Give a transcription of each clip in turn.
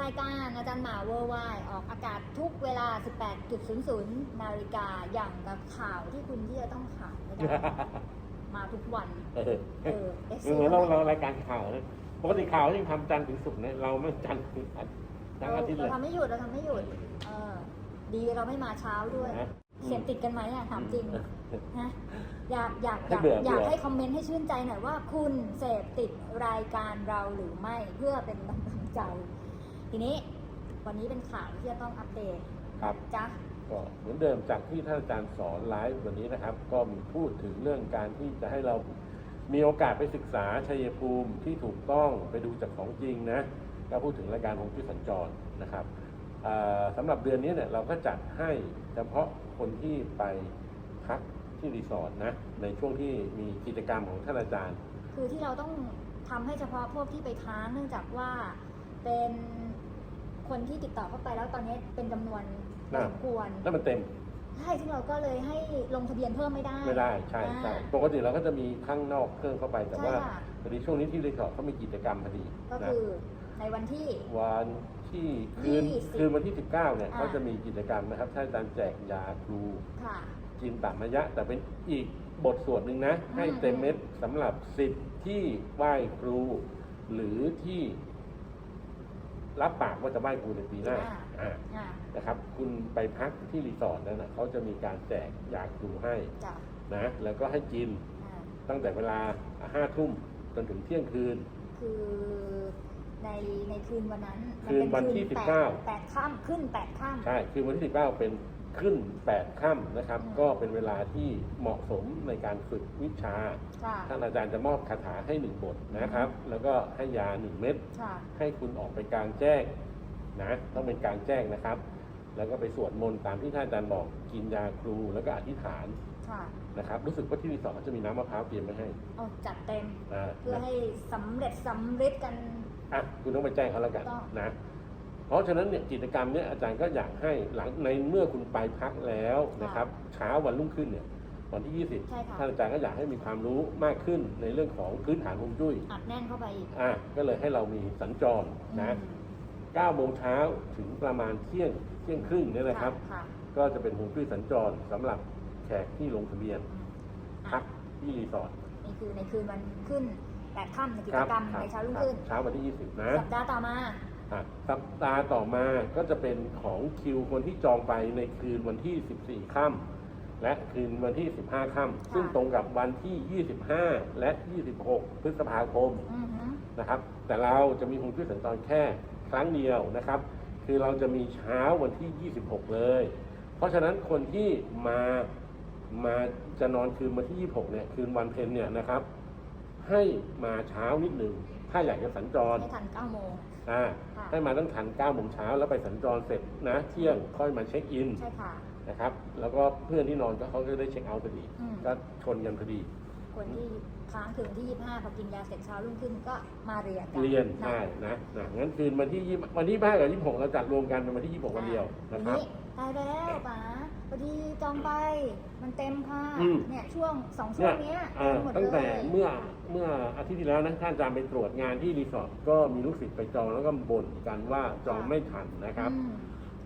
รายการอาจารย์หมาเวอร์ไวออกอากาศทุกเวลา 18.00 นาฬิกาอย่างกับข่าวที่คุณที่จะต้องข่าวไม่ได้มาทุกวัน เออเออเอสเหมือนเราเรารายการข่าวนะปกติข่าวยังทำจันทร์ถึงศุกร์เนี่ยเราไม่จันทร์ถึงอาทิตย์ทั้งเราอาทิตย์เลเรายทำไม่หยุดเราทำไม่หยุดเออดีเราไม่มาเช้าด้วยนะเขียนติดกันไหมอะถามจริงนะอยากอยากอยากเบื่ออยากเบื่อให้คอมเมนต์ให้ชื่นใจหน่อยว่า คุณเสพติดรายการเราหรือไม่เพื่อเป็นกำลังใจ ทีนี้วันนี้เป็นข่าวที่จะต้องอัปเดตครับจ้ะก็เหมือนเดิมจากที่ท่านอาจารย์สอนไลฟ์วันนี้นะครับ ก็มีพูดถึงเรื่องการที่จะให้เรามีโอกาสไปศึกษาชัยภูมิที่ถูกต้องไปดูจากของจริงนะก็พูดถึงรายการของจุ้ยสัญจรนะครับอ่าสำหรับเดือนนี้เนี่ยเราก็จัดให้เฉพาะคนที่ไปพักที่รีสอร์ทนะในช่วงที่มีกิจกรรมของท่านอาจารย์ คือที่เราต้องทำให้เฉพาะพวกที่ไปค้างเนื่องจากว่าเป็น คนที่ติดต่อเข้าไปแล้วตอนนี้เป็นจำนวนพอน่ะสมควรแล้วมันเต็มใช่ซึ่งเราก็เลยให้ลงทะเบียนเพิ่มไม่ได้ ไม่ได้ใช่ใช่อ่าปกติเราก็จะมีข้างนอกเพิ่มเข้าไปแต่ว่าใช่ค่ะพอดีช่วงนี้ที่รีสอร์ทเขามีกิจกรรมพอดีก็นะคือในวันที่วันที่คืนยี่สิบคืนวันที่ 19 เนี่ยอ่าเขาจะมีกิจกรรมนะครับท่านอาจารย์แจกยาครูค่ะจินตามยะ แต่เป็นอีกบทสวดหนึ่งนะอืมให้เต็มเม็ดสำหรับสิทธิ์ที่ไหว้ครู หรือที่ รับปากว่าจะไหว้ครูในปีหน้าอ่าอ่านะครับ คุณไปพักที่รีสอร์ทนั้นนะเขาจะมีการแจกยาครูให้จ้ะนะ แล้วก็ให้กินอ่าตั้งแต่เวลาห้าทุ่มจนถึงเที่ยงคืน คือในในคืนวันนั้นมัคืนวันที่เป็19แปดแปดค่ำขึ้นแปดค่ำ ใช่ คือวันที่19เป็น ขึ้น8ค่ำนะครับอืมก็เป็นเวลาที่เหมาะสมในการฝึกวิชาค่ะท่านอาจารย์จะมอบคาถาให้หนึ่งบทนะครับ แล้วก็ให้ยาหนึ่งเม็ดค่ะให้คุณออกไปกลางแจ้งนะต้องเป็นกลางแจ้งนะครับ แล้วก็ไปสวดมนต์ตามที่ท่านอาจารย์บอกกินยาครูแล้วก็อธิษฐานค่ะนะครับ รู้สึกว่าที่รีสอร์ทเขาจะมีน้ำมะพร้าวเตรียมไว้ให้เอาจัดเต็มอ่าเพื่อนะให้สำเร็จสำเร็จกันอะคุณต้องไปแจ้งเขาแล้วกันต้องนะ เพราะฉะนั้นเนี่ยกิจกรรมเนี่ยอาจารย์ก็อยากให้หลังในเมื่อคุณไปพักแล้วนะครับเช้าวันรุ่งขึ้นเนี่ยวันที่ 20 ใช่ค่ะ ท่านอาจารย์ก็อยากให้มีความรู้มากขึ้นในเรื่องของพื้นฐานฮวงจุ้ยอัดแน่นเข้าไปอีกอะก็เลยให้เรามีสัญจรนะ อืม9โมงเช้าถึงประมาณเที่ยงเที่ยงครึ่งเนี่ยนะครับ ค่ะก็จะเป็นฮวงจุ้ยสัญจรสำหรับแขกที่ลงทะเบียนอืมพัอะกที่รีสอร์ทนี่คือในคืนวันขึ้นแปดค่ำในกิคจรับกรรมคบในเช้ารุ่งครับขึ้น เช้าวันที่ 20 นะ สัปดาห์ต่อมาอะ สัปดาห์ต่อมาก็จะเป็นของคิวคนที่จองไปในคืนวันที่ 14 ค่ำและคืนวันที่ 15 ค่ำซึ่งตรงกับวันที่ 25 และ 26 พฤษภาคมอือหือนะครับ แต่เราจะมีฮวงจุ้ยสัญจรแค่ครั้งเดียวนะครับ คือเราจะมีเช้าวันที่ 26 เลย เพราะฉะนั้นคนที่มามาจะนอนคืนวันที่ 26 เนี่ยคืนวันเพ็ญเนี่ยนะครับ ให้มาเช้านิดหนึ่งถ้าอยากจะสัญจรให้ทันเก้าโมง อ่าค่ะให้มาตั้งทัน9โมงเช้าแล้วไปสัญจรเสร็จนะเที่ยงค่อยมาเช็คอินใช่ค่ะ นะครับ แล้วก็เพื่อนที่นอนก็เขาก็ได้เช็คเอาท์พอดี อืม ก็ชนกันพอดี คนที่ค้างถึงที่ 25พอกินยาเสร็จเช้ารุ่งขึ้นก็มาเรียนกัเรียนนะใช่นะนะงั้นคืนวันที่ยี่วันที่5กับ26เราจัดรวมกันเป็นวันที่26วันเดียวนะครับทีตายแล้วป๋า พอดีจองไปมันเต็มค่ะ อืม เนี่ยช่วงสองช่วงเนี้ยเอ่อเต็มหมดตั้งเลแต่ยเมื่อเมื่ออาทิตย์ที่แล้วนะท่านอาจารย์ไปตรวจงานที่รีสอร์ทก็มีลูกศิษย์ไปจองแล้วก็บ่นกันว่าจองไม่ทันนะครับ อืม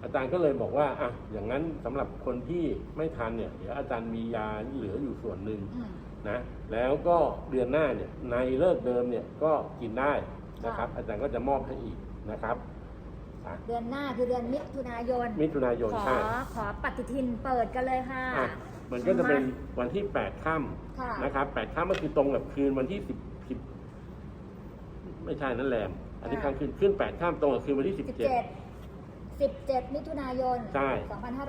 อาจารย์ก็เลยบอกว่าอะอย่างนั้นสำหรับคนที่ไม่ทันเนี่ยเดี๋ยวอาจารย์มียาเหลืออยู่ส่วนหนึ่งอืม นะแล้วก็เดือนหน้าเนี่ยในเลิกเดิมเนี่ยก็กินได้นะครับ อาจารย์ก็จะมอบให้อีกนะครับอะ เดือนหน้าคือเดือนมิถุนายน มิถุนายนขอใช่ขอปฏิทินเปิดกันเลยค่ะ อะมันก็จะเป็นวันที่8ค่ค่ะำนะครับ8ค่ำก็คือตรงกับคืนวันที่10 10ไม่ใช่นั่นแรมอันนี้อ่าข้างขึ้นขึ้น8ค่ำตรงกับคืนวันที่17 17 17 มิถุนายน ใช่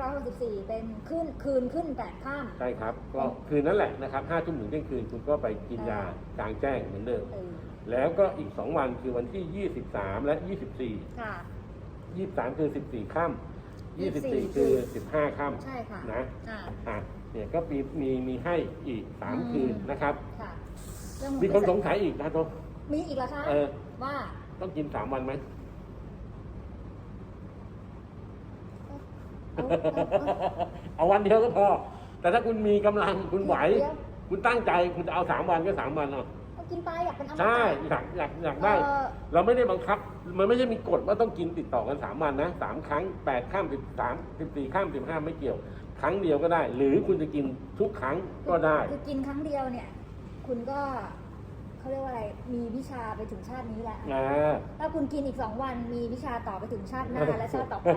2564 เป็นขึ้นคืนขึ้นแปดข้าม ใช่ครับ ก็คืนนั้นแหละนะครับ5ทุ่มถึงเที่ยงคืนคุณก็ไปกินยาอ่ากลางแจ้งเหมือนเดิมเออแล้วก็อีก 2 วันคือวันที่ 23 และ 24 ค่ะ 23คือ14ค่ำ24 24คือ15ค่ำใช่ค่ะนะอ่าอะเนี่ยก็มีมีมีให้อีกอืม3คืนนะครับ ค่ะเรื่องมีคนสงสัยอีกนะโตมีอีกเหรอคะเออว่าต้องกิน3วันไหมเอาเอาเอาเอาวันเดียวก็พอ แต่ถ้าคุณมีกำลังคุณไหวเดี๋ยวคุณตั้งใจคุณจะเอา3วันก็3วันเอาเอา กินไปอยากเป็นอมตะใช่อยากอยากอยากได้ เออเราไม่ได้บังคับ มันไม่ใช่มีกฎว่าต้องกินติดต่อกันสามวันนะสามครั้งแปดข้ามสิบสามสิบสี่ข้ามสิบห้าไม่เกี่ยว ครั้งเดียวก็ได้ หรือคุณจะกินทุกครั้งก็ได้ คือกินครั้งเดียวเนี่ย คุณก็เขาเรียกว่าอะไรมีวิชาไปถึงชาตินี้แหละอ่า ถ้าคุณกินอีกสองวันมีวิชาต่อไปถึงชาติหน้าและชาติต่อไป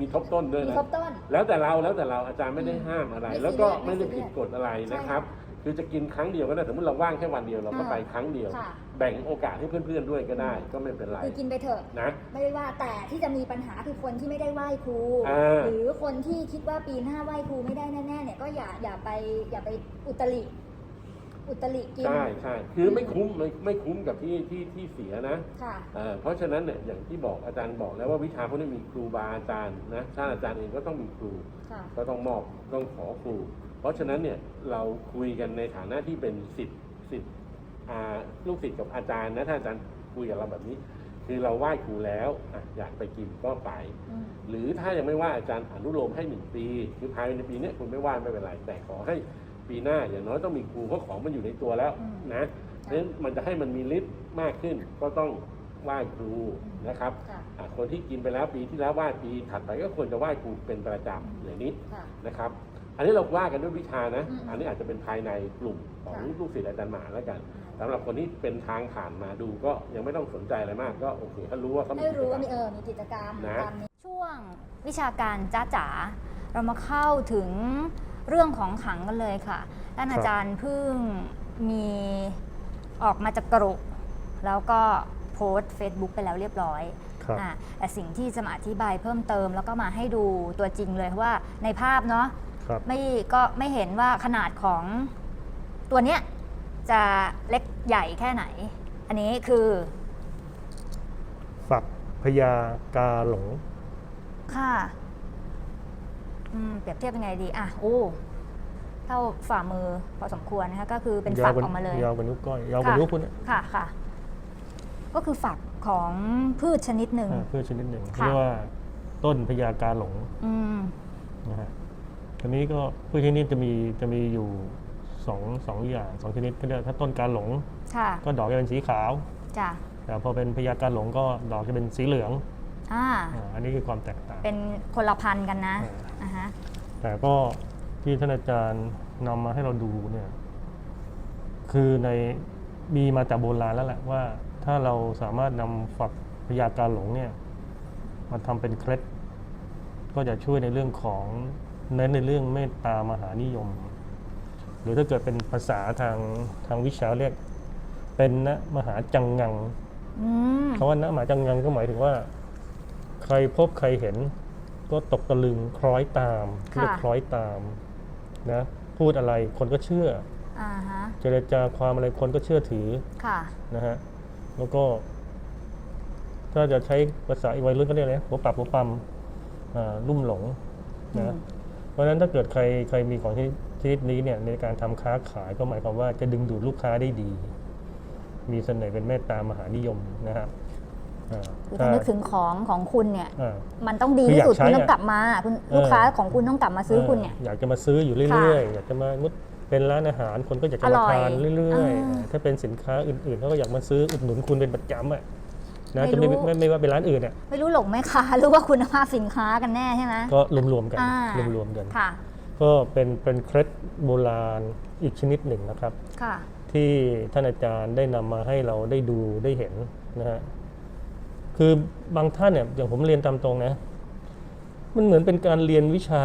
มีทบต้นด้วยมีนะ ครบต้น แล้วแต่เราแล้วแต่เราอาจารย์ไม่ได้ห้ามอะไร ไม่แล้วก็ซีเรียสไม่ได้ไม่ซีเรีผิยดสกฎอะไรใช่นะครับ คือจะกินครั้งเดียวก็ได้สมมติเราว่างแค่วันเดียวเราก็อ่าไปครั้งเดียว ค่ะแบ่งโอกาสให้เพื่อนๆด้วยก็ได้ ก็ไม่เป็นไรคือกินไปเถอะ นะ ไม่ได้ว่าแต่ที่จะมีปัญหาคือคนที่ไม่ได้ไหว้ครู อ่าหรือคนที่คิดว่าปีหน้าไหว้ครูไม่ได้แน่ๆเนี่ยก็อย่าอย่าไปอย่าไปอุตริ อุตริกินใช่ใช่คือไม่คุ้มไม่ไม่คุ้มกับที่ที่ที่เสียนะค่ะ เอ่อเพราะฉะนั้นเนี่ยอย่างที่บอกอาจารย์บอกแล้วว่าวิชาพวกนี้มีครูบาอาจารย์นะท่านอาจารย์เองก็ต้องมีครู ค่ะ ก็ต้องมอบต้องขอครู เพราะฉะนั้นเนี่ยเราคุยกันในฐานะที่เป็นสิทธิ์สิทธิ์อ่าลูกศิษย์กับอาจารย์นะถ้าอาจารย์คุยกับเราแบบนี้ คือเราไหว้ครูแล้วอะอยากไปกินก็ไปอืมหรือถ้ายังไม่ไหว่าอาจารย์อนุโลมให้หนึ่งปีคือภายในปีเนี้ยคุณไม่ไหว่าไม่เป็นไรแต่ขอให้ปีหน้าอย่างน้อยต้องมีครูเพราะของมันอยู่ในตัวแล้วอืมนะเพราะฉะนั้นมันจะให้มันมีฤทธิ์มากขึ้นก็ต้องไหว้ครูนะครับค่ะอะคนที่กินไปแล้วปีที่แล้วไหว้ปีถัดไปก็ควรจะไหว้ครูเป็นประจำอย่างนี้ค่ะนะครับ อันนี้เราว่ากันด้วยวิชานะอืมอันนี้อาจจะเป็นภายในกลุ่มของค่ะลูกศิษย์อาจารย์หมาแล้วกันสำหรับคนที่เป็นทางผ่านมาดูก็ยังไม่ต้องสนใจอะไรมากก็โอเคเขารู้ว่าเขามีให้รู้ว่ามีกิจกรรมเออมีกิจกรรมนะตามนี้ช่วงวิชาการจ้าจ๋าเรามาเข้าถึงเรื่องของขลังกันเลยค่ะท่านอาจารย์เพิ่งมีออกมาจากกรุแล้วก็โพสต์ Facebook ไปแล้วเรียบร้อยครับอะแต่สิ่งที่จะมาอธิบายเพิ่มเติม แล้วก็มาให้ดูตัวจริงเลยว่าในภาพเนาะ ครับ ไม่ก็ไม่เห็นว่าขนาดของตัวเนี้ยจะเล็กใหญ่แค่ไหน อันนี้คือ ฝักพญากาหลง ค่ะอืมเปรียบเทียบยังไงดี อะ โอ้ เท่าฝ่ามือพอสมควรนะคะ ก็คือเป็นฝักกว่าออกมาเลย ยาวกว่านิ้วก้อย ยาวกว่าค่ะนิ้วคุณอะค่ะ ค่ะ ก็คือฝักของพืชชนิดหนึ่ง อ่าเพื่อชนิดหนึ่งค่ะ เรียกว่าต้นพญากาหลงอืม นะฮะ ทีนี้ก็พืชชนิดจะมีจะมีอยู่สองสองอย่างสองชนิดก็เรียกถ้าต้นกาหลง ค่ะก็ดอกจะเป็นสีขาวจ้ะแต่พอเป็นพญากาหลงก็ดอกจะเป็นสีเหลืองอ่าอ่าอันนี้คือความแตกต่าง เป็นคนละพันธุ์กันนะอ่าอ่าฮะแต่ก็ที่ท่านอาจารย์นำมาให้เราดูเนี่ยคือในมีมาแต่โบราณแล้วแหละว่า ถ้าเราสามารถนำฝักพญากาหลงเนี่ยมาทำเป็นเคล็ดก็จะช่วยในเรื่องของ เน้นในเรื่องเมตตามหานิยม หรือถ้าเกิดเป็นภาษาทางทางวิชาเรียก เป็นนะมหาจังงังอืมคำว่านะมหาจังงังก็หมายถึงว่า ใครพบใครเห็น ก็ตกตะลึงคล้อยตามเรียกคล้อยตามนะพูดอะไรคนก็เชื่ออ่าฮะเจรจาความอะไรคนก็เชื่อถือค่ะนะฮะแล้วก็ ถ้าจะใช้ภาษาอีกวัยรุ่นก็เรียกอะไรนะหัวปรับหัวปั๊มอ่าลุ่มหลงอืมนะ เพราะฉะนั้นถ้าเกิดใครใครมีของชนิดชนิดนี้เนี่ยในการทำค้าขายก็หมายความว่าจะดึงดูดลูกค้าได้ดี มีเสน่ห์เป็นเมตตามหานิยมนะครับอ่าคือถ้านึกถึงของของคุณเนี่ยอ่ามันต้องดีคือที่อยากสุดใช้คุณต้องอะกลับมาคุณเออลูกค้าของคุณต้องกลับมาซื้อคุณเนี่ย อยากจะมาซื้ออยู่เรื่อยๆอยากจะมามุดเป็นร้านอาหารคนก็อยากจะอมาร่อยทานเรื่อยอ่าๆถ้าเป็นสินค้าอื่นๆเขาก็อยากมาซื้ออุดหนุนคุณเป็นประจำอะ นะไม่จะไม่รู้ไม่ไม่ว่าเป็นร้านอื่นอะไม่รู้หลงไหมคะหรือว่าคุณภาพสินค้ากันแน่ใช่ไหมก็รวมๆกันอ่ารวมๆกันค่ะก็เป็นเป็นเคล็ดโบราณอีกชนิดหนึ่งนะครับค่ะที่ท่านอาจารย์ได้นำมาให้เราได้ดูได้เห็นนะฮะคือบางท่านเนี่ยอย่างผมเรียนตามตรงนะ มันเหมือนเป็นการเรียนวิชา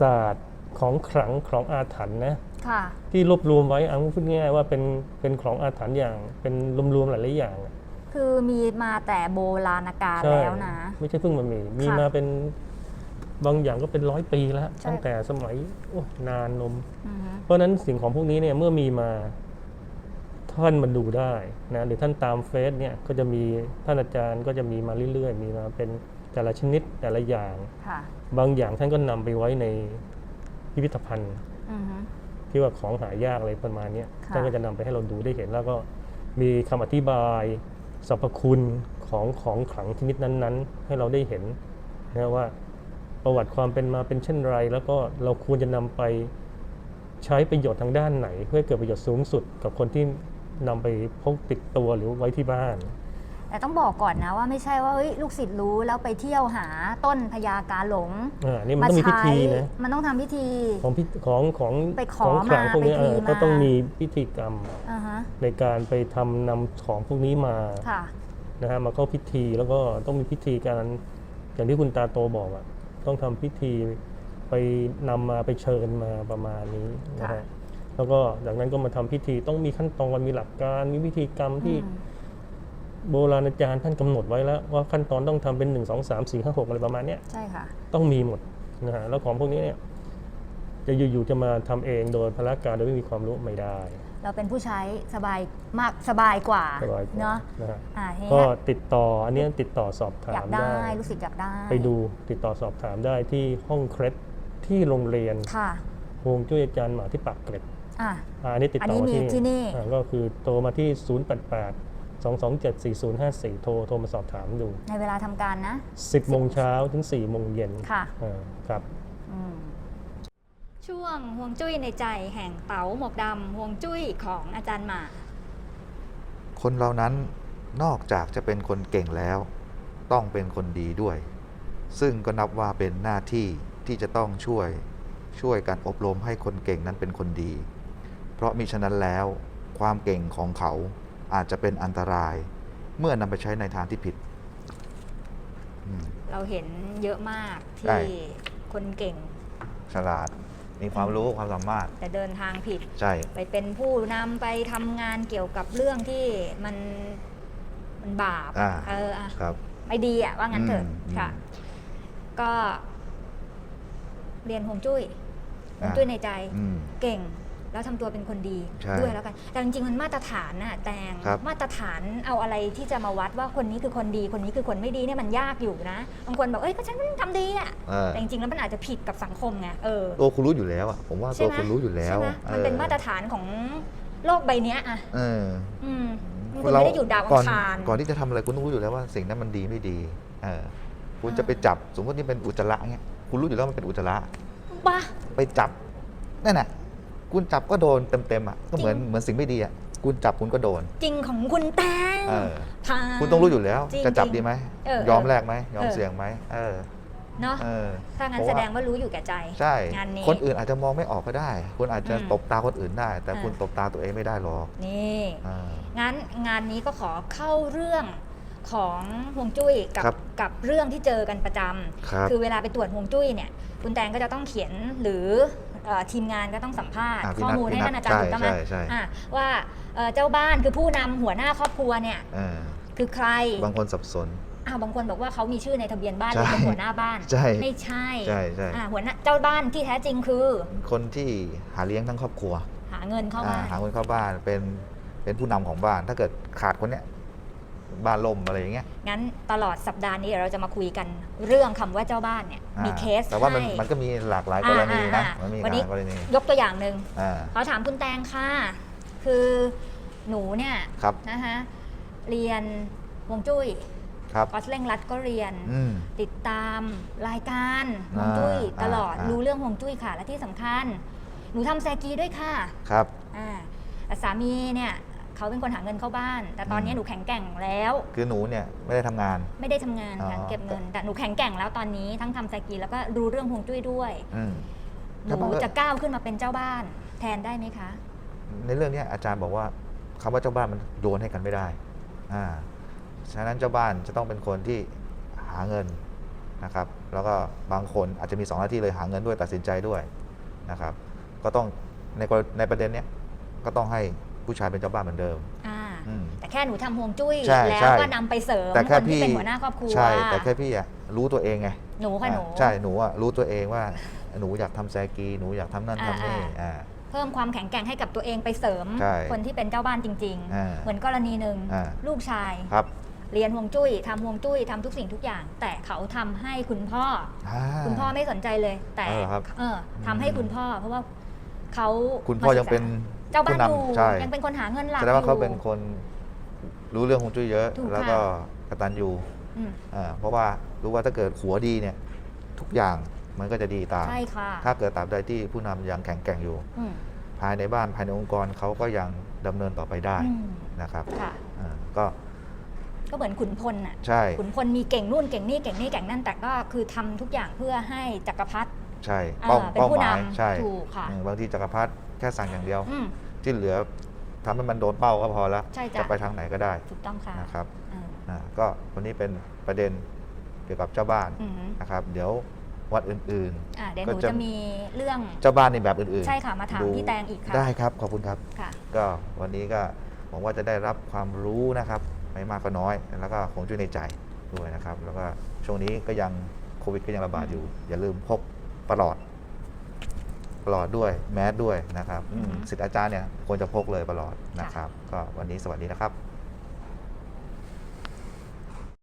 ศาสตร์ของขลังของอาถรรพ์นะค่ะที่รวบรวมไว้เอาพูดง่ายๆว่าเป็นเป็นของอาถรรพ์อย่างเป็นรวมๆหลายๆอย่างอะ คือมีมาแต่โบราณกาลใช่แล้วนะ ไม่ใช่เพิ่งมามีมีค่ะมาเป็นบางอย่างก็เป็นร้อยปีแล้ว ใช่ ตั้งแต่สมัยโอ้นานนม อือฮึเพราะฉะนั้นสิ่งของพวกนี้เนี่ยเมื่อมีมาท่านมันดูได้นะหรือท่านตามเฟซเนี่ยก็จะมีท่านอาจารย์ก็จะมีมาเรื่อยๆ มีมาเป็นแต่ละชนิดแต่ละอย่าง ค่ะ บางอย่างท่านก็นำไปไว้ในพิพิธภัณฑ์ อือฮึ ที่ว่าของหายากอะไรประมาณเนี้ยค่ะ ท่านก็จะนำไปให้เราดูได้เห็นแล้วก็มีคำอธิบาย สรรพคุณของของขลังชนิดนั้น ๆ ให้เราได้เห็นนะว่าประวัติความเป็นมาเป็นเช่นไร แล้วก็เราควรจะนำไปใช้ประโยชน์ทางด้านไหน เพื่อเกิดประโยชน์สูงสุดกับคนที่นำไปพกติดตัวหรือไว้ที่บ้าน แต่ต้องบอกก่อนนะว่าไม่ใช่ว่าเฮ้ยลูกศิษย์รู้แล้วไปเที่ยวหาต้นพญากาหลงอ่านี่มันต้องมีพิธีนะมันต้องทำพิธีของพิของของไปขอของขลังมาพวกนี้ไปเอตีอมาก็ต้องมีพิธีกรรมอ่าฮะในการไปทำนำของพวกนี้มาค่ะนะฮะมาเข้าพิธีแล้วก็ต้องมีพิธีการอย่างที่คุณตาโตบอกอะต้องทำพิธีไปนำมาไปเชิญมาประมาณนี้นะค่ะฮะแล้วก็จากนั้นก็มาทำพิธีต้องมีขั้นตอนมีหลักการมีพิธีกรรมที่อืม โบราณอาจารย์ท่านกำหนดไว้แล้วว่าขั้นตอนต้องทำเป็น 1 2 3 4 5 6 อะไรประมาณเนี้ยใช่ค่ะ ต้องมีหมดนะฮะแล้วของพวกนี้เนี่ยจะอยู่ๆจะมาทำเองโดยพละการโดยไม่มีความรู้ไม่ได้ เราเป็นผู้ใช้สบายมากสบายกว่าสบายกว่าเนาะนะฮะอ่าทีก็นี้ติดต่ออันเนี้ยติดต่อสอบถาอยามกได้ลูกศิษย์อยากได้ ไปดูติดต่อสอบถามได้ที่ห้องเครดที่โรงเรียนค่ะฮวงจุ้ยอาจารย์หมาที่ปากเกร็ดอะอ่าอันนี้ติดต่ออันมานี้มีที่นี่อ่าก็คือโทรมาที่ 088 227 4054 โทรโทรมาสอบถามดู ในเวลาทำการนะ 10โมงเช้าถึง4โมงเย็นค่ะ อ่าครับ อืมช่วงห่วงจุ้ยในใจแห่งเต๋าหมวกดำห่วงจุ้ยของอาจารย์หมา คนเรานั้นนอกจากจะเป็นคนเก่งแล้ว ต้องเป็นคนดีด้วย ซึ่งก็นับว่าเป็นหน้าที่ที่จะต้องช่วยช่วยกันอบรมให้คนเก่งนั้นเป็นคนดี เพราะมิฉะนั้นแล้ว ความเก่งของเขา อาจจะเป็นอันตรายเมื่อนำไปใช้ในทางที่ผิดอืมเราเห็นเยอะมากใช่ ที่คนเก่ง ฉลาด มีความรู้ความสามารถ แต่เดินทางผิด ใช่ ไปเป็นผู้นำไปทำงานเกี่ยวกับเรื่องที่มันมันบาปอ่า เอออะครับ ไม่ดีอะว่างั้นเถอะอืมค่ะ ก็ เรียนฮวงจุ้ยฮวงอ่า จุ้ยในใจ อืม เก่ง แล้วทำตัวเป็นคนดีใช่ด้วยแล้วกัน แต่จริงๆมันมาตรฐานน่ะแตงครับมาตรฐานเอาอะไรที่จะมาวัดว่าคนนี้คือคนดี คนนี้คือคนไม่ดีเนี่ยมันยากอยู่นะบางคนบอกเอ้ยก็ฉันทำดีอะเออแต่จริงๆแล้วมันอาจจะผิดกับสังคมไงเออตัวคุณรู้อยู่แล้วอะผมว่าใช่ตัวไหมคุณรู้อยู่แล้วใช่ไหมมันเป็นออมาตรฐานของโลกใบเนี้ยอะเอออืมคุณไม่ได้อยู่ดาวอัก่องนคารก่อนที่จะทำอะไรคุณต้องรู้อยู่แล้วว่าสิ่งนั้นมันดีไม่ดีเออคุณอ่าจะไปจับสมมตินี่เป็นอุจจาระเงี้ยคุณรู้อยู่แล้วมันเป็นอุจจาระบ้าไปจับนั่นน่ะ คุณจับก็โดนเต็มๆอะก็เหมือนจริงเหมือนสิ่งไม่ดีอะคุณจับคุณก็โดน จริงของคุณแตงเออพาคุณต้องรู้อยู่แล้ว จริงจะจับจริงดีไหมเออยอมแลกไหมยอมเออ เสี่ยงไหมเออเนาะเออถ้างั้นเพราะแสว่าดงว่ารู้อยู่แก่ใจ ใช่งานนี้คนอื่นอาจจะมองไม่ออกก็ได้ คุณอาจจะอืมตบตาคนอื่นได้ แต่อ่า คุณตบตาตัวเองไม่ได้หรอกนี่ อ่า งั้นงานนี้ก็ขอเข้าเรื่องของฮวงจุ้ยกับครับ กับเรื่องที่เจอกันประจำครับ คือเวลาไปตรวจฮวงจุ้ยเนี่ย คุณแตงก็จะต้องเขียนหรือเอ่อ ทีมงานก็ต้องสัมภาษณ์ อ่าพี่ข้อนัทมูลให้พี่นัทท่านอาจารย์ถูกต้องไหมใช่ใช่ใช่ อะว่าเอ่อเจ้าบ้านคือผู้นำหัวหน้าครอบครัวเนี่ยเออคือใครบางคนสับสนอ้าวบางคนบอกว่าเขามีชื่อในทะเบียนบ้านใช่เลยเป็นหัวหน้าบ้าน ใช่ไม่ใช่ใช่ใช่อ่าหัวหน้าเจ้าบ้านที่แท้จริงคือคนที่หาเลี้ยงทั้งครอบครัวหาเงินเข้าอ่ามาหาคนเข้าบ้านเป็นเป็นผู้นำของบ้าน ถ้าเกิดขาดคนเนี้ย บ้านล่มอะไรอย่างเงี้ย งั้นตลอดสัปดาห์นี้เดี๋ยวเราจะมาคุยกันเรื่องคำว่าเจ้าบ้านเนี่ยอ่ามีเคสแต่ว่ามันให้ มันก็มีหลากหลายกรณีนะอ่าอ่าอ่ามันมีหวันนี้ ลายกรณียกตัวอย่างหนึ่งอ่าเขาถามคุณแตงค่ะ คือหนูเนี่ยครับนะคะเรียนฮวงจุ้ยครับคอร์สเร่งรัดก็เรียน อืม ติดตามรายการฮวงจุ้ยอ่าตลอดอ่ารู้ รู้เรื่องฮวงจุ้ยค่ะ และที่สำคัญ หนูทำแซกีด้วยค่ะครับ อ่าแต่สามีเนี่ย เขาเป็นคนหาเงินเข้าบ้าน แต่ตอนนี้อืมหนูแข็งแกร่งแล้ว คือหนูเนี่ยไม่ได้ทำงาน ไม่ได้ทำงานค่ะอ๋อเก็บเงิน แต่หนูแข็งแกร่งแล้วตอนนี้ทั้งทำแซกีแล้วก็รู้เรื่องฮวงจุ้ยด้วยอืมหถ้ามันนูก็จะก้าวขึ้นมาเป็นเจ้าบ้าน แทนได้ไหมคะ ในเรื่องเนี้ยอาจารย์บอกว่าคำว่าเจ้าบ้านมันโยนให้กันไม่ได้อ่าฉะนั้นเจ้าบ้านจะต้องเป็นคนที่หาเงินนะครับ แล้วก็บางคนอาจจะมีสองหน้าที่เลยหาเงินด้วยตัดสินใจด้วยนะครับ ก็ต้องในกรในประเด็นเนี้ยก็ต้องให้ ผู้ชายเป็นเจ้าบ้านเหมือนเดิม อ่าอืม แต่แค่หนูทำฮวงจุ้ยใช่แล้วใช่ก็นำไปเสริมแต่คแค่นที่พี่เป็นหัวหน้าครอบครัวใช่ แต่แค่พี่อะรู้ตัวเองไงหนูค่ะหนู อ่าใช่หนูอะรู้ตัวเองว่า หนูอยากทำแซกี หนูอยากทำนั่นอ่าทำนี่อ่าอ่า เพิ่มความแข็งแกร่งให้กับตัวเองไปเสริม ใช่คนที่เป็นเจ้าบ้านจริง อ่าๆ เหมือนกรณีหนึ่งอ่า ลูกชาย ครับเรียนฮวงจุ้ยทำฮวงจุ้ยทำทุกสิ่งทุกอย่าง แต่เขาทำให้คุณพ่อาคุณพ่อไม่สนใจเลย แต่เออครับเออทำให้คุณพ่อ เพราะว่าเขาคุณพ่อมาศึกษายังเป็น เจ้าบ้านผู้อยู่นำใช่ ยังเป็นคนหาเงินหลักแสดงว่าเขาอยู่เป็นคนรู้เรื่องของจุ้ยเยอะ ถูกค่ะแล้วก็กตัญญูอืมอ่าเพราะว่ารู้ว่าถ้าเกิดหัวดีเนี่ย ทุกอย่างมันก็จะดีตาม ใช่ค่ะถ้าเกิดตราบใดที่ผู้นำยังแข็งแกร่งอยู่ อืมภายในบ้านภายในองค์กรเขาก็ยังดำเนินต่อไปได้อืมนะครับค่ะ อ่าก็ก็เหมือนขุนพลน่ะ ใช่ขุนพลมีเก่งนู่นเก่งนี่เก่งนี่เก่งนั่นแต่ก็คือทำทุกอย่างเพื่อให้จักรพรรดิใช่อ่าเป้าเป็นเป้าผู้หมายนำใช่ถูกค่ะ อืมบางทีจักรพรรดิ แค่สั่งอย่างเดียว อืม ที่เหลือทำให้มันโดนเป้าก็พอแล้ว ใช่จ้ะ จะไปทางไหนก็ได้ถูกต้องค่ะนะครับอ่าอ่าก็วันนี้เป็นประเด็นเกี่ยวกับเจ้าบ้านอืมนะครับ เดี๋ยววัดอื่น อ่าเดี๋ยวหก็นูจะ จะมีเรื่อง ๆ เจ้าบ้านในแบบอื่นๆใช่ค่ะมาถามดูพี่แตงอีกค่ะได้ครับขอบคุณครับ ค่ะ ก็วันนี้ก็หวังว่าจะได้รับความรู้นะครับไม่มากก็น้อย แล้วก็คงช่วยในใจด้วยนะครับ แล้วก็ช่วงนี้ก็ยังโควิดก็ยังระบาดอยู่ อย่าลืมพกปลอด ปลอดด้วยแมสด้วยนะครับอืมอือฮึสิทธิ์อาจารย์เนี่ยควรจะพกเลยปลอดนะครับ ก็วันนี้สวัสดีนะครับ